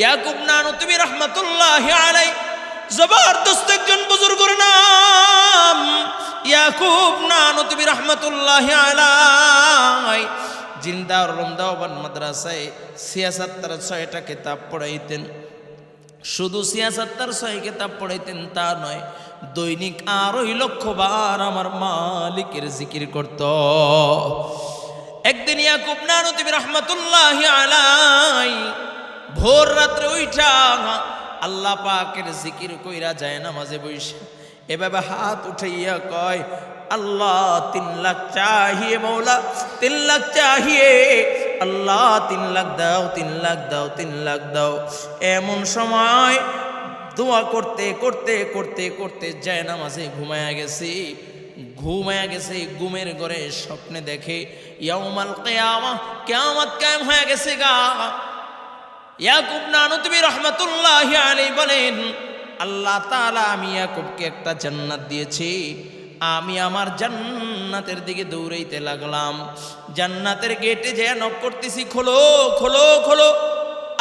ইয়াকুব নানতুবি রহমতুল্লাহ আলাই জবরদস্ত একজন বুজুর্গর নাম ইয়াকুব নানতুবি রহমতুল্লাহ আলাই জিন্দা রমদাওবান মাদ্রাসায় সিয়াসাত্তার ছয়টা কিতাব পড়াইতেন। শুধু সিয়াসাত্তার ছয় কিতাব পড়াইতেন তা নয়, দৈনিক আড়াই লক্ষ বার আমার মালিকের জিকির করত। একদিন ইয়াকুব নানতিবি রহমতুল্লাহ আলাই ভোর রাত্রে উইঠা, আল্লাহ পাকের জিকির কইরা যায় না মাঝে বৈশা এভাবে হাত উঠাইয়া কয়, আল্লাহ তিন লাখ চাহিয়ে মৌলা তিন লাখ চাহিয়ে। আল্লাহ তিন লাখ দাও, তিন লাখ দাও, তিন লাখ দাও। এমন সময় দোয়া করতে করতে করতে করতে যায় না মাঝে ঘুমায়া গেছি। ঘুমায়া গেছে, ঘুমের ঘরে স্বপ্নে দেখে, ইয়াউমাল কেয়ামা, কেয়ামত কায়েম হয়ে গেছে গা। ইয়াকুব নানুতবি রহমতুল্লাহ আলী বলেন, আল্লাহ তাআলা আমি ইয়াকুবকে একটা জান্নাত দিয়েছি। আমি আমার জান্নাতের দিকে দৌড়াইতে লাগলাম। জান্নাতের গেটে যে নক করতেছি, খোলো খোলো খোলো।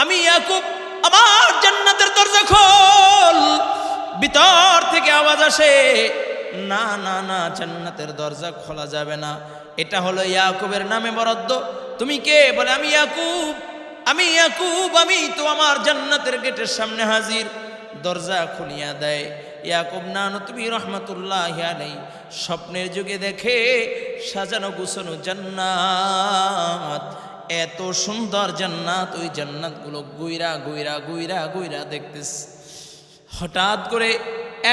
আমি ইয়াকুব, আমার জান্নাতের দরজা খোল। ভিতর থেকে আওয়াজ আসে, না না না, জান্নাতের দরজা খোলা যাবে না। এটা হলো ইয়াকুবের নামে বরাদ্দ। তুমি কে? বলে, আমি ইয়াকুব। আমি ইয়াকুব, আমি তো আমার জান্নাতের গেটের সামনে হাজির। দরজা খুলিয়া দেয়, ইয়াকুব, নানো, তুমি রহমতুল্লাহ আলাই স্বপ্নের যুগে দেখে সাজানো গুছানো জান্নাত। এত সুন্দর জান্নাত, ওই জান্নাতগুলো গুইরা গুইরা গুইরা গুইরা দেখতেস হঠাৎ করে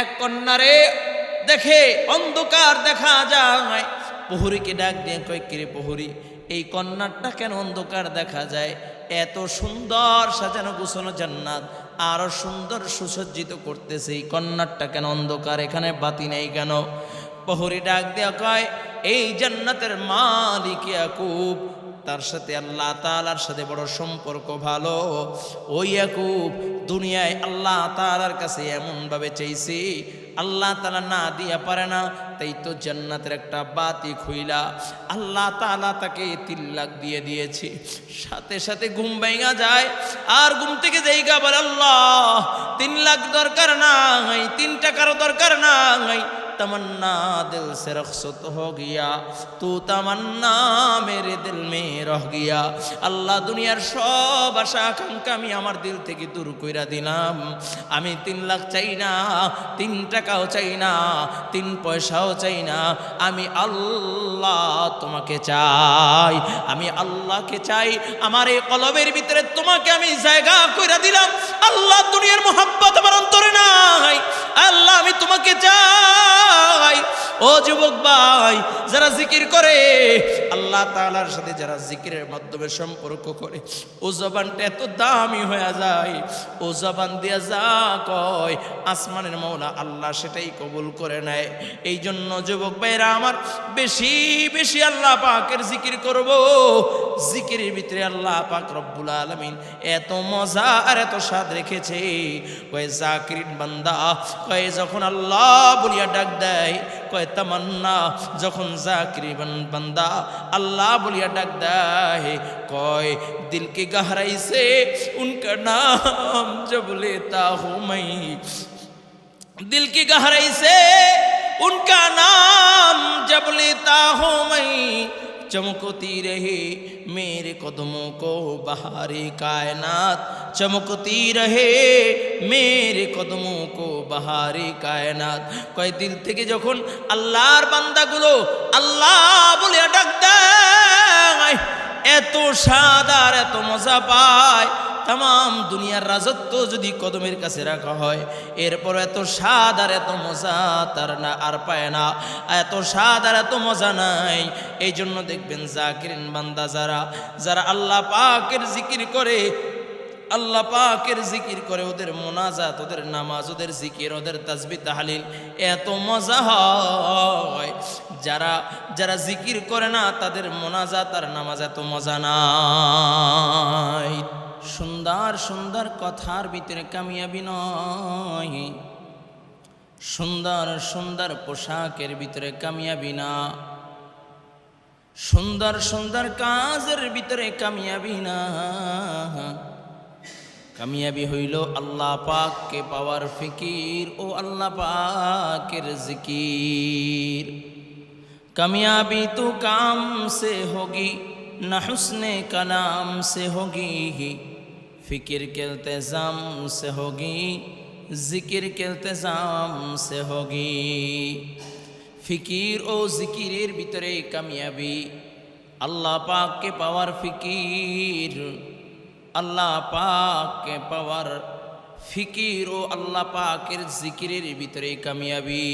এক কন্যারে দেখে অন্ধকার দেখা যায়। প্রহরীকে ডাক দিয়ে কয়, কিরে প্রহরী, এই কন্যাটা কেন অন্ধকার দেখা যায়? এত সুন্দর সাজানো গুছানো জান্নাত, আরও সুন্দর সুসজ্জিত করতেছে এই কন্যাটা কেন অন্ধকার, এখানে বাতি নেই কেন? প্রহরী ডাক দেওয়া কয়, এই জান্নাতের মালিক ইয়াকুব তার সাথে আল্লাহ তালার সাথে বড় সম্পর্ক ভালো। ওই ইয়াকুব, দুনিয়ায় আল্লাহ তালার কাছে এমনভাবে চাইছি, আল্লাহ তালা না দিয়া পারে না, তাই তো জান্নাতের একটা বাতি খুইলা। আল্লাহ তালা তাকে তিন লাখ দিয়ে দিয়েছে। সাথে সাথে ঘুম ভেঙা যায়, আর ঘুম থেকে যাইগা বলে আল্লাহ। তিন লাখ দরকার নাই তিন টাকারও দরকার নাই तमन्ना दिल से रखसत हो गया तू तमन्ना मेरे दिल में रह गया আল্লাহ দুনিয়ার সব আশা আকাঙ্ক্ষা আমি আমার দিল থেকে দূর কইরা দিলাম আমি তিন লাখ চাই না তিন টাকাও চাই না তিন পয়সাও চাই না আমি আল্লাহ তোমাকে চাই আমি আল্লাহকে চাই আমার এই কলবের ভিতরে তোমাকে আমি জায়গা কইরা দিলাম আল্লাহ দুনিয়ার মোহাব্বত আমার অন্তরে নাই আল্লাহ আমি তোমাকে চাই ও যুবক ভাই, যারা জিকির করে, আল্লাহ তাআলার সাথে যারা জিকিরের মাধ্যমে সম্পর্ক করে, ও জবানটা এত দামি হয়ে যায়, ও জবান দিয়া যা কয়, আসমানের মৌলা আল্লাহ সেটাই কবুল করে নেয়। এই জন্য যুবক ভাইরা আমার বেশি বেশি আল্লাহ পাকের জিকির করব, জিকিরের ভিতরে আল্লাহ পাক রব্বুল আলমিন এত মজা আর এত স্বাদ রেখেছে। কয়ে জাকির বান্দা, কয়ে যখন আল্লাহ বলিয়া ডাক দেয় কয়ে তামান্না যখন জাকিরি বান্দা আল্লাহ বলিয়া ডাক দেয় কয় দিল के गहराई से उनका नाम जब लेता हूँ मैं दिल की गहराई से उनका नाम जब लेता हूँ मैं चमकती रहे मेरे कदमों को बहारे कायनात चमकती रहे मेरे কদমों को बहारे কায়নাত কয় দিল থেকে যখন আল্লাহর বান্দাগুলো আল্লাহ বলে ডাক দেয় এত স্বাদ আর এত মজা পায় তাম দুনিয়ার রাজত্ব যদি কদমের কাছে রাখা হয় এরপর এত স্বাদ আর এত মজা তার না, আর পায় না। এত স্বাদ আর এত মজা নাই। এই জন্য দেখবেন জাকিরিন বান্দা যারা যারা আল্লাহ পাকের জিকির করে, আল্লাহ পাকের জিকির করে, ওদের মোনাজাত, ওদের নামাজ, ওদের জিকির, ওদের তাসবি তাহালিল, এত মজা হয়। যারা যারা জিকির করে না, তাদের মোনাজাত আর নামাজ এত মজা নাই। সুন্দর সুন্দর কথার ভিতরে কামিয়াবি নয়। সুন্দর সুন্দর পোশাকের ভিতরে কামিয়াবি না। সুন্দর সুন্দর কাজের ভিতরে কামিয়াবি না। কামিয়াবি হইল আল্লাহ পাককে পাওয়ার ফিকির ও আল্লাহ পাকের জিকির। কামিয়াবি তো কাম সে হোগি, না হুসনে কালাম সে হোগি फिक्र के इल्तज़ाम से होगी जिक्र के इल्तज़ाम से होगी ফিকির ও জিকিরের ভিতরে কামিয়াবি আল্লাহ পাককে পাওয়ার ফিকির আল্লাহ পাককে পাওয়ার ফিকির ও আল্লাহ পাকের জিকিরের ভিতরে কামিয়াবি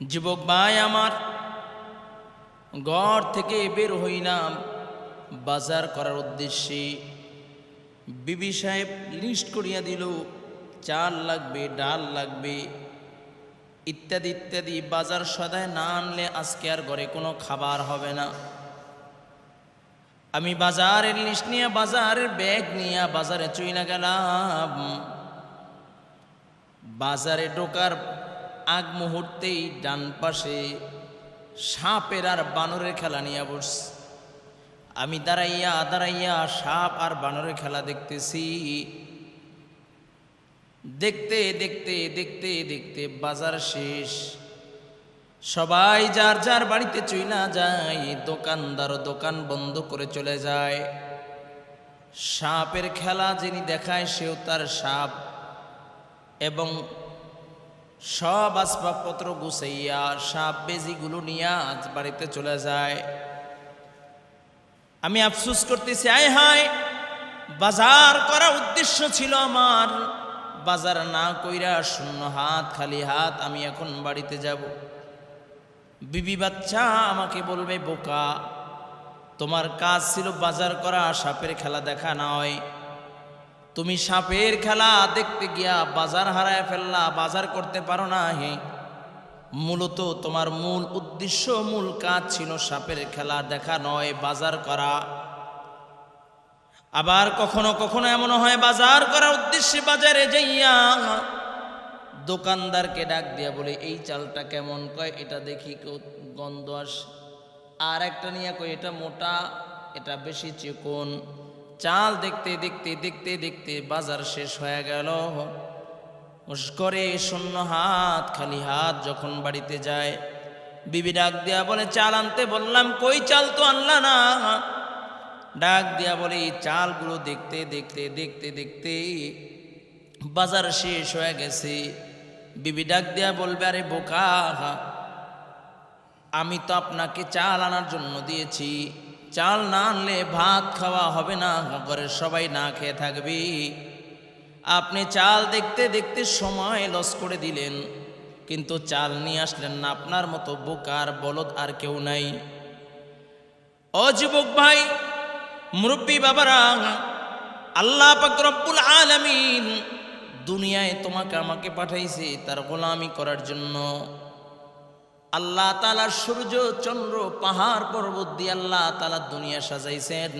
যুবক ভাই আমার ঘর থেকে বের হইলাম বাজার করার উদ্দেশ্যে বিবি সাহেব লিস্ট করিয়া দিল, চাল লাগবে, ডাল লাগবে, ইত্যাদি ইত্যাদি। বাজার সদায় না আনলে আজকে আর ঘরে কোনো খাবার হবে না। আমি বাজারের লিস্ট নিয়ে, বাজারের ব্যাগ নিয়ে, বাজারে চইলা গেলাম। বাজারে ঢোকার আগ মুহূর্তেই ডান পাশে সাপের আর বানরের খেলা নিয়ে বসছি। আমি দাঁড়াইয়া দাঁড়াইয়া সাপ আর বানরের খেলা দেখতেছি। দেখতে দেখতে দেখতে দেখতে বাজার শেষ। সবাই যার যার বাড়িতে চইলা যায়, দোকানদার দোকান বন্ধ করে চলে যায়। সাপের খেলা যিনি দেখায়, সেও তার সাপ। এবং সব আসবাবপত্র গুছাইয়া সাপ বেজিগুলো নিয়ে আজ বাড়িতে চলে যায়। আমি আফসুস করতেছি, আয় হায়, বাজার করা উদ্দেশ্য ছিল আমার। বাজার না কইরা শূন্য হাত, খালি হাত, আমি এখন বাড়িতে যাব। বিবি বাচ্চা আমাকে বলবে, বোকা, তোমার কাজ ছিল বাজার করা, সাপের খেলা দেখা নয়। তুমি সাপের খেলা দেখতে গিয়া বাজার হারায় ফেললা, বাজার করতে পারো না হে। মূলত তোমার মূল উদ্দেশ্য, মূল কাজ ছিল সাপের খেলা দেখা, নয় বাজার করা। আবার কখনো কখনো এমন হয় বাজার করার উদ্দেশ্যে বাজারে যাইয়া দোকানদারকে ডাক দিয়া বলে, এই চালটা কেমন? কয়, এটা দেখি কেউ গন্ধ আসে। আর একটা নিয়ে কয়, এটা মোটা, এটা বেশি চিকন। চাল দেখতে দেখতে দেখতে দেখতে বাজার শেষ হয়ে গেল। করে শূন্য হাত, খালি হাত যখন বাড়িতে যায়, বিবি ডাক দিয়া বলে, চাল আনতে বললাম, কই চাল তো আনলা না? ডাক দিয়া বলে, এই চালগুলো দেখতে দেখতে দেখতে দেখতে বাজার শেষ হয়ে গেছে। বিবি ডাক দিয়া বলবে, আরে বোকা, আমি তো আপনাকে চাল আনার জন্য দিয়েছি। চাল না আনলে ভাত খাওয়া হবে না ঘরের সবাই না খেয়ে থাকবে। আপনি চাল দেখতে দেখতে সময় লস করে দিলেন, কিন্তু চাল নিয়ে আসলেন না, আপনার মতো বোকার বলদ আর কেউ নাই। ও যুবক ভাই, মুরব্বী বাবারা, আল্লাহ পাক রব্বুল আলামিন দুনিয়ায় তোমাকে আমাকে পাঠাইছে তার গোলামি করার জন্য। আল্লাহ তালার সূর্য, চন্দ্র, পাহাড়, পর্বত দিয়ে আল্লাহ তালা দুনিয়া সাজাইছেন।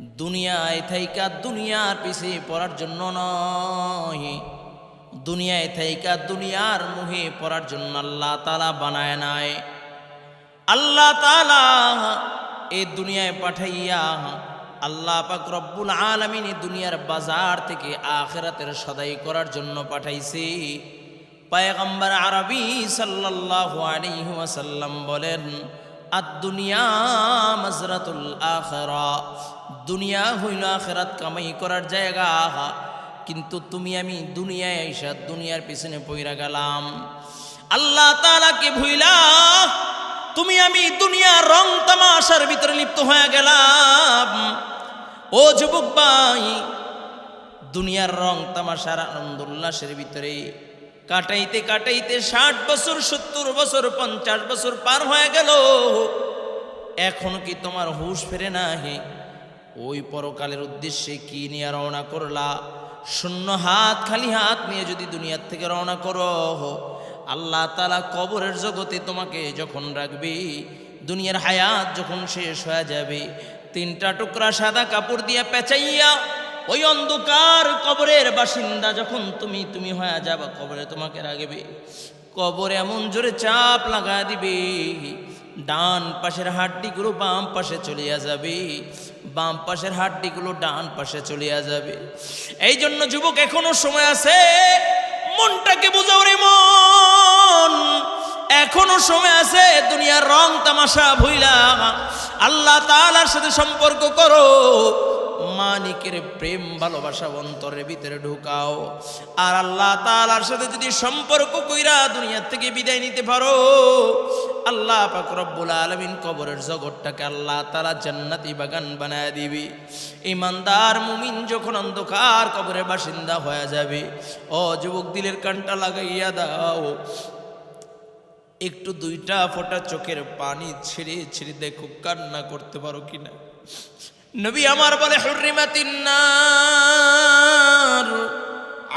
দুনিয়ায় থাইকা দুনিয়ার পিছিয়ে পড়ার জন্য নয়। দুনিয়ায় থাইকা দুনিয়ার মুহে পড়ার জন্য আল্লাহ তালা বানায় নাই। আল্লাহ তালা এই দুনিয়ায় পাঠাইয়া আল্লাহ পাক রব্বুল আলমিন দুনিয়ার বাজার থেকে আখেরাতের সদাই করার জন্য পাঠাইছে। পায়গম্বর আরবি সাল্লাল্লাহু আলাইহি ওয়াসাল্লাম বলেন আদ দুনিয়া মাজরাতুল আখিরা। দুনিয়া হইল আখিরাত কামাই করার জায়গা। কিন্তু তুমি আমি দুনিয়ায় আইসা দুনিয়ার পিছনে পইরা গেলাম। আল্লাহ তাআলাকে ভুইলা, তুমি আমি দুনিয়ার রং তামাশার ভিতরে লিপ্ত হয়ে গেলাম। ও যুবক ভাই, দুনিয়ার রং তামাশার আনন্দ উল্লাসের ভিতরে কাটাইতে কাটাইতে ষাট বছর, সত্তর বছর, পঞ্চাশ বছর পার হয়ে গেল। এখন কি তোমার হুশ ফেরে না হে ওই পরকালের উদ্দেশ্যে কি নিয়ে রওনা করলা? শূন্য হাত, খালি হাত নিয়ে যদি দুনিয়ার থেকে রওনা করো। আল্লাহ তালা কবরের জগতে তোমাকে যখন রাখবে, দুনিয়ার হায়াত যখন শেষ হয়ে যাবে, তিনটা টুকরা সাদা কাপড় দিয়ে পেঁচাইয়া ওই অন্ধকার কবরের বাসিন্দা যখন তুমি তুমি হয়ে যাবা, কবরে তোমাকে রাখবে। কবর এমন জোরে চাপ লাগা দিবে, ডান পাশের হাড্ডিগুলো বাম পাশে চলিয়া যাবে, বাম পাশের হাড্ডিগুলো ডান পাশে চলিয়া যাবে। এই জন্য যুবক, এখনও সময় আছে, মনটাকে বুঝাও রে মন। এখনও সময় আছে, দুনিয়ার রং তামাশা ভুইলা, আল্লাহ তাআলার সাথে সম্পর্ক করো। মানিকের প্রেম, ভালোবাসা অন্তরের ভিতরে ঢুকাও। আর আল্লাহ তালার সাথে যদি সম্পর্ক কইরা দুনিয়ার থেকে বিদায় নিতে পারো, আল্লাহ পাক রব্বুল আলামিন কবরের জগৎটাকে আল্লাহ তাআলা জান্নাতি বাগান বানায় দিবি। ইমানদার মুমিন যখন অন্ধকার কবরের বাসিন্দা হয়ে যাবে, ও যুবক দিলের কানটা লাগাইয়া দাও। একটু দুইটা ফোঁটা চোখের পানি ছেড়ে ছেড়ে দেখো কান্না করতে পারো কিনা। নবী আমার বলে হুররিমাতিন নার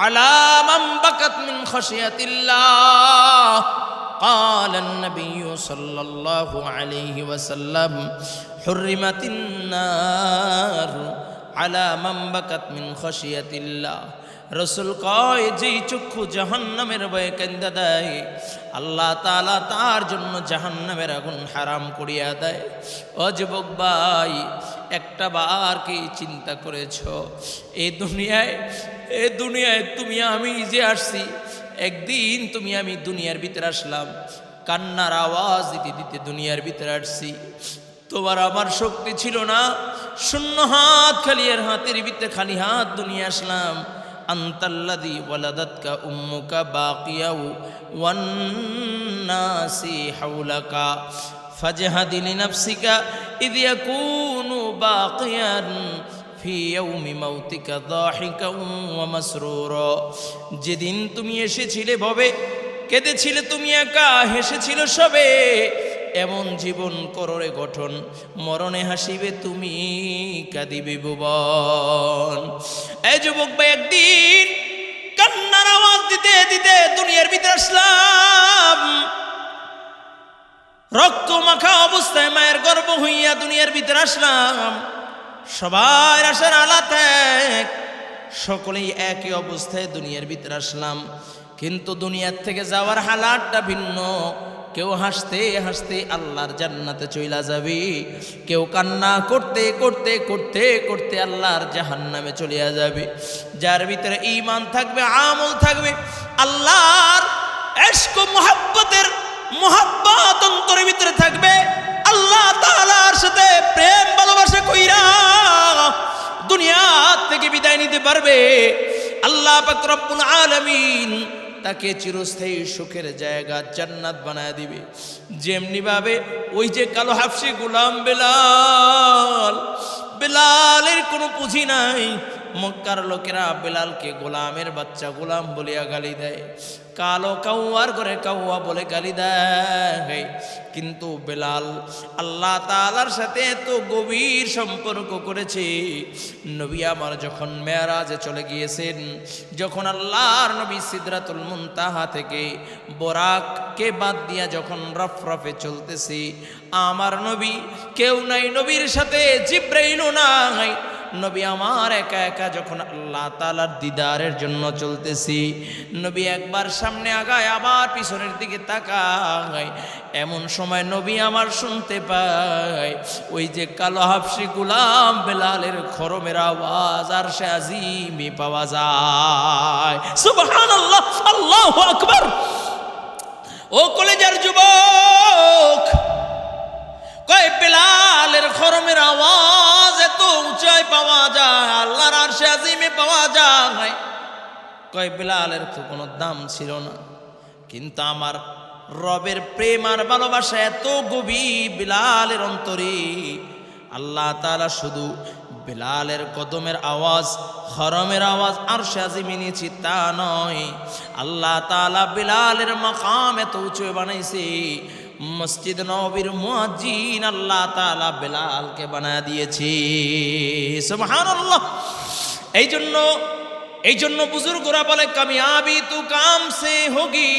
আলা মান বাকাত মিন খাশিয়াতিল্লাহ قال النبي صلى الله عليه وسلم حرمت النار على من بكت من خشية الله রসুল কয়, যেই চক্ষু জাহান্নামের ভয়ে কেন্দা দেয়, আল্লাহ তালা তার জন্য জাহান্নামের আগুন হারাম করিয়া দেয়। ও যুবক ভাই, একটা বার কি চিন্তা করেছ? এই দুনিয়ায়, এ দুনিয়ায় তুমি আমি যে আসছি, একদিন তুমি আমি দুনিয়ার ভিতরে আসলাম। কান্নার আওয়াজ দিতে দিতে দুনিয়ার ভিতরে আসছি। তোমার আমার শক্তি ছিল না। শূন্য হাত খালি এর হাতের ভিতরে খালি হাত দুনিয়া আসলাম। আন্তাল্লাদি ওয়ালাদাতকা উম্মুকা বাকিয়াউ ওয়ান্নাসি হাউলাকা ফাজহাদি লিনাফসিকা ইদ ইয়াকুনু বাকিয়ান ফি ইয়াউমি মাউতিকা দাহিকা ওয়া মাসরুরা। যেদিন তুমি এসেছিলে ভবে, কেঁদেছিলে তুমি একা, হেসেছিল সবে। এমন জীবন কররে গঠন, মরণে হাসিবে তুমি, কাঁদিবে ভুবন এই যুবক ভাই, একদিন কান্নার আওয়াজ দিতে দিতে দুনিয়ার ভিতরে আসলাম। রক্ত মাখা অবস্থায় মায়ের গর্ব হইয়া দুনিয়ার ভিতরে আসলাম। সবার আসার আলাত সকলেই একই অবস্থায় দুনিয়ার ভিতরে আসলাম। কিন্তু দুনিয়ার থেকে যাওয়ার হালাতটা ভিন্ন। কেউ হাসতে হাসতে আল্লাহর জান্নাতে চইলা যাবে। কেউ কান্না করতে করতে করতে করতে আল্লাহর জাহান্নামে চলিয়া যাবে। যার ভিতরে ইমান থাকবে, আমল থাকবে, আল্লাহর এশক মোহাব্বতের মোহাব্বত অন্তরের ভিতরে থাকবে। আল্লাহ তাআলার সাথে প্রেম, ভালোবাসা কইরা দুনিয়া থেকে বিদায় নিতে পারবে। আল্লাহ পাক রব্বুল আলামিন তাকে চিরস্থায়ী সুখের জায়গা জান্নাত বানায় দিবে। যেমনি ভাবে ওই যে কালো হাফসি গুলাম বেলাল, বেলালের কোনো পুঁজি নাই মক্কার লোকেরা বেলালকে গোলামের বাচ্চা গোলাম বলিয়া গালি দেয়। কালো কাউয়ার করে কাউয়া বলে গালি দেয়। কিন্তু বেলাল আল্লাহ তালার সাথে এত গভীর সম্পর্ক করেছে। নবী আমার যখন মেয়ারাজে চলে গিয়েছেন, যখন আল্লাহর নবী সিদরাতুল মুনতাহা থেকে বোরাককে বাদ দিয়া যখন রফ রফে চলতেছে, আমার নবী কেউ নাই, নবীর সাথে জিব্রাইলও নাই। নবী আমার একা একা যখন আল্লাহ তালার দিদারের জন্য চলতেছি, নবী একবার সামনে আগায় আবার পিছনের দিকে তাকায়। এমন সময় নবী আমার শুনতে পায়, ওই যে কালো হাফসি গুলাম বেলালের খরমের আওয়াজ আর সে আজিমি পাওয়া যায়। সুবহান আল্লাহ আল্লাহ আকবর। ও কলেজার যুবক কয় বেলালের খরমের আওয়াজ এত উঁচায় পাওয়া যায়, আল্লাহর আরশে আজিমে পাওয়া যায়। কয় বেলালের তো কোনো দাম ছিল না, কিন্তু আমার রবের প্রেম আর ভালোবাসা এত গভীর বিলালের অন্তরে, আল্লাহ তাআলা শুধু বেলালের কদমের আওয়াজ হরমের আওয়াজ আর সাজিমে নিয়েছি তা নয়। আল্লাহ তাআলা বেলালের মাকাম এত উঁচু বানাইছে মসজিদ নবীর মুয়াজিন আল্লাহ তালা বেলালকে বানা দিয়েছি। সুবহানাল্লাহ। এই জন্য এই জন্য বুজুর্গরা বলে, কামিয়াবি তু কাম সে হোগি,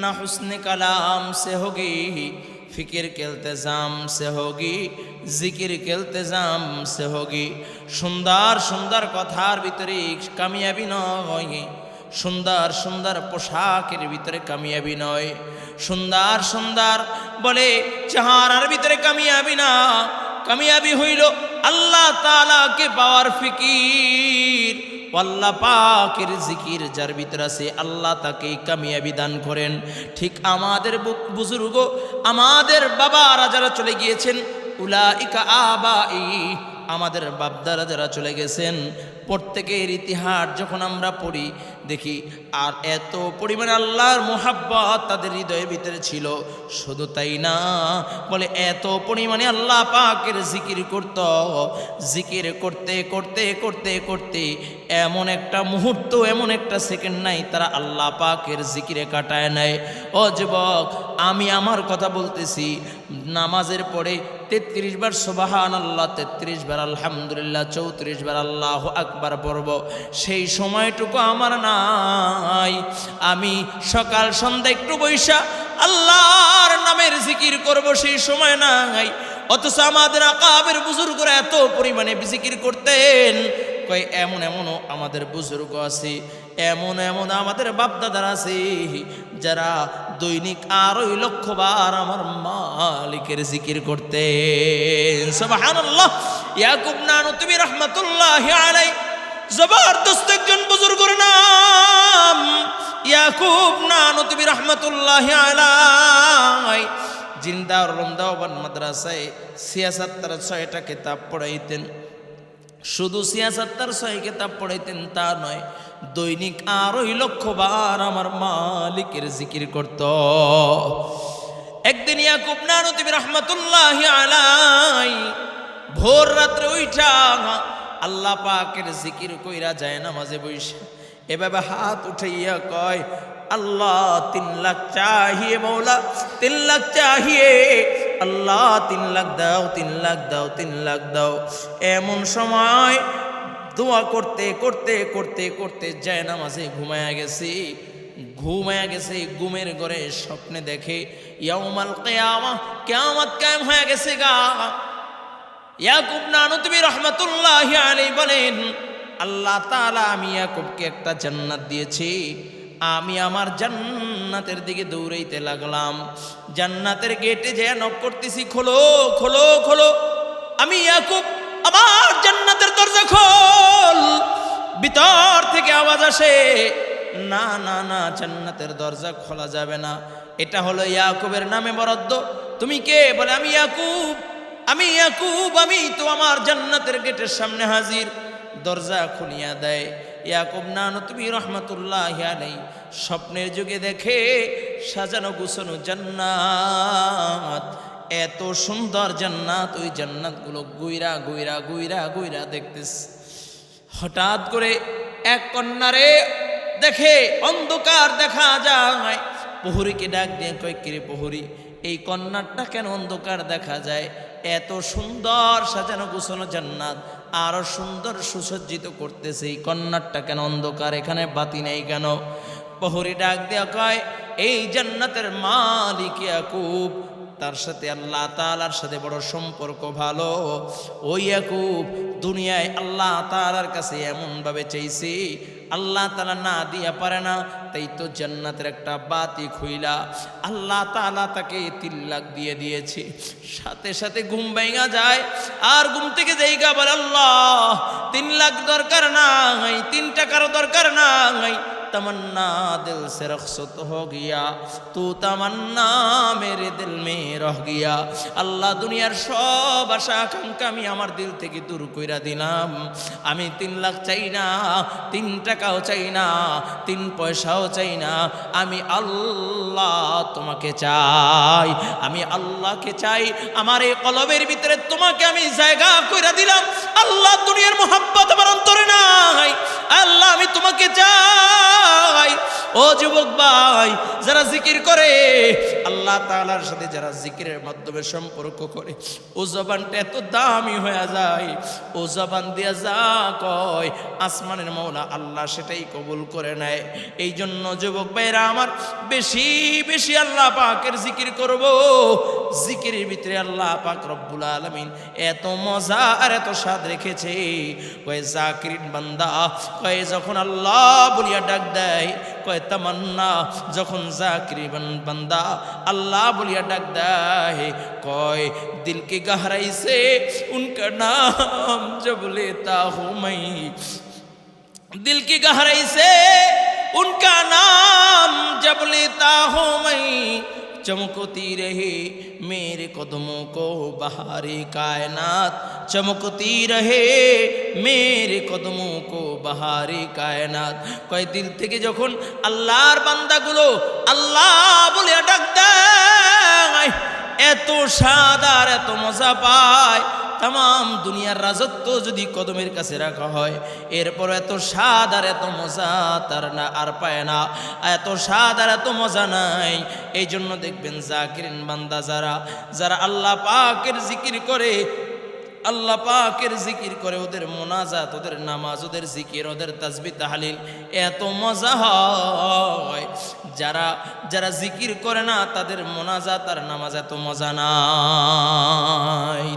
না হুসনে কালাম সে হোগি, ফিকির কেলতে জাম সে হোগি, জিকির কেলতে জাম সে হোগি। সুন্দর সুন্দর কথার ভিতরে কামিয়াবি নয়। সুন্দর সুন্দর পোশাকের ভিতরে কামিয়াবি নয়। সুন্দর সুন্দর বলে চেহারার ভিতরে কামিয়াবি না। কামিয়াবি হইল আল্লাহ তালাকে পাওয়ার ফিকির। আল্লাহ পাকের জিকির যার ভিতরে আছে, আল্লাহ তাকে কামিয়াবি দান করেন। ঠিক আমাদের বুজুর্গ, আমাদের বাবারা যারা চলে গিয়েছেন উলা উলাইকা আবাই, আমাদের বাপদারা যারা চলে গেছেন, প্রত্যেকের ইতিহাস যখন আমরা পড়ি দেখি, আর এত পরিমাণে আল্লাহর মোহাব্বত তাদের হৃদয়ের ভিতরে ছিল। শুধু তাই না, বলে এত পরিমাণে আল্লাহ পাকের জিকির করত। জিকির করতে করতে করতে করতে এমন একটা মুহূর্ত, এমন একটা সেকেন্ড নাই, তারা আল্লাহ পাকের জিকিরে কাটায় নেয়। ও যুবক, আমি আমার কথা বলতেছি, নামাজের পরে তেত্রিশ বার সোবাহান আল্লাহ তেত্রিশ বার আলহামদুলিল্লাহ, চৌত্রিশ বার আল্লাহ আকবার পড়ব। সেই সময়টুকু আমার নাই। আমি সকাল সন্ধ্যা একটু বৈশা আল্লাহর নামের জিকির করব, সেই সময় নাই। অথচ আমাদের আকাবের বুজুর্গরা এত পরিমাণে জিকির করতেন। কয়, এমন, এমনও আমাদের বুজুর্গ আছে, এমন এমন আমাদের বাপদাদার আছে, যারা দৈনিক আড়াই লক্ষ বার আমার মালিকের জিকির করতেন। সুবহানাল্লাহ। ইয়াকুব নানুতবি রহমাতুল্লাহি আলাই জবরদস্ত একজন বুজুর্গর নাম ইয়াকুব নানুতবি রহমাতুল্লাহি আলাই। জিন্দার রমদাওবান মাদ্রাসায় সিয়াসাত্তার ছয়টা কিতাব পড়াইতেন। শুধু সিয়াসাত্তার ছয় কিতাব পড়াইতেন তা নয়, দৈনিক আড়াই লক্ষ বার আমার মালিকের জিকির করত। একদিন ইয়াকুব নানতিবি রহমতুল্লাহ আলাই ভোর রাত্রে উইঠা আল্লাহ পাকের জিকির কইরা যায় না মাঝে বৈশা এভাবে হাত উঠাইয়া কয়, আল্লাহ, তিন লাখ চাহিয়ে মৌলা, তিন লাখ চাহিয়ে। আল্লাহ, তিন লাখ দাও, তিন লাখ দাও, তিন লাখ দাও। এমন সময় দোয়া করতে করতে করতে করতে যায় না মাঝে ঘুমায়া গেছি। ঘুমায়া গেছে, ঘুমের ঘরে স্বপ্নে দেখে, ইয়াউমাল কেয়ামা, কেয়ামত কায়েম হয়ে গেছে গা। ইয়াকুব নানুতবি রহমতুল্লাহ আলী বলেন, আল্লাহ তাআলা আমি ইয়াকুবকে একটা জান্নাত দিয়েছি। আমি আমার জান্নাতের দিকে দৌড়াইতে লাগলাম। জান্নাতের গেটে যে নক করতেছি, খোলো খোলো খোলো। আমি ইয়াকুব, আমার জান্নাতের দরজা খোল। ভিতর থেকে আওয়াজ আসে, না না না, জান্নাতের দরজা খোলা যাবে না। এটা হলো ইয়াকুবের নামে বরাদ্দ। তুমি কে? বলে, আমি ইয়াকুব। আমি ইয়াকুব, আমি তো আমার জান্নাতের গেটের সামনে হাজির। দরজা খুলিয়া দেয়, ইয়াকুব, নানো, তুমি রহমতুল্লাহ আলাই স্বপ্নের যুগে দেখে সাজানো গুছানো জান্নাত। এত সুন্দর জান্নাত, ওই জান্নাতগুলো গুইরা গুইরা গুইরা গুইরা দেখতেছে। হঠাৎ করে এক কন্যারে দেখে অন্ধকার দেখা যায়। প্রহরীকে ডাক দিয়ে কয়, কিরে প্রহরী, এই কন্যাটা কেন অন্ধকার দেখা যায়? এত সুন্দর সাজানো গুছানো জান্নাত, আরও সুন্দর সুসজ্জিত করতেছে। এই কন্যাটা কেন অন্ধকার? এখানে বাতি নেই কেন? প্রহরী ডাক দেওয়া কয়, এই জান্নাতের মালিক ইয়াকুব, তার সাথে আল্লাহ তালার সাথে বড় সম্পর্ক ভালো। ওই ইয়াকুব, দুনিয়ায় আল্লাহ তালার কাছে এমনভাবে চাইছে আল্লাহ তালা না দিয়া পারে না, তাই তো জান্নাতের একটা বাতি খুইলা। আল্লাহ তালা তাকে তিন লাখ দিয়ে দিয়েছে। সাথে সাথে ঘুম ভেঙা যায়। আর ঘুম থেকে যাইগা বলে, আল্লাহ, তিন লাখ দরকার না তিন টাকারও দরকার নাই। तमन्ना दिल से रखसत हो गया तू तमन्ना मेरे दिल में रह गया আল্লাহ দুনিয়ার সব আশা আকাঙ্ক্ষা আমি আমার দিল থেকে দূর কইরা দিলাম আমি তিন লাখ চাই না তিন টাকাও চাই না তিন পয়সাও চাই না আমি আল্লাহ তোমাকে চাই আমি আল্লাহকে চাই আমার এই কলবের ভিতরে তোমাকে আমি জায়গা কইরা দিলাম আল্লাহ দুনিয়ার মোহাব্বত আমার অন্তরে নাই। আল্লাহ, আমি তোমাকে চাই। ও যুবক ভাই, যারা জিকির করে, আল্লাহ তালার সাথে যারা জিকিরের মাধ্যমে সম্পর্ক করে, ও জবানটা এত দামি হয়ে যায়, ও জবান দিয়া যা কয়, আসমানের মৌলা আল্লাহ সেটাই কবুল করে নেয়। এই জন্য যুবক ভাইরা আমার বেশি বেশি আল্লাহ পাকের জিকির করব। জিকিরের ভিতরে আল্লাহ পাক রব্বুল আলমিন এত মজা আর এত স্বাদ রেখেছে। কয়ে জাকির বান্দা, কয়ে, যখন আল্লাহ বলিয়া ডাক দেয়, কয়ে, তামান্না, যখন জাকির বান্দা আল্লাহ বলিয়া ডাক দেয়, কয়, দিলকে গহরাইছে উনকার নাম জবলে তা হুমাই। দিলকে গহরাইছে, উনকা নাম জবলে তা হুমাই। चमकती रहे मेरे कदमों को बहारे कायनात चमकती रहे मेरे कदमों को बहारे कायनात কয় দিল থেকে যখন আল্লাহর বান্দাগুলো আল্লাহ বলে ডাক দেয় এত স্বাদ আর এত মজা পায় তাম দুনিয়ার রাজত্ব যদি কদমের কাছে রাখা হয়, এরপর এত স্বাদ আর এত মজা তার না, আর পায় না। এত স্বাদ আর এত মজা নাই। এই জন্য দেখবেন জাকিরিন বান্দা যারা যারা আল্লাহ পাকের জিকির করে, আল্লাহ পাকের জিকির করে, ওদের মোনাজাত, ওদের নামাজ, ওদের জিকির, ওদের তাসবি, তাহালিল, এত মজা হয়। যারা যারা জিকির করে না, তাদের মোনাজাত আর নামাজ এত মজা নাই।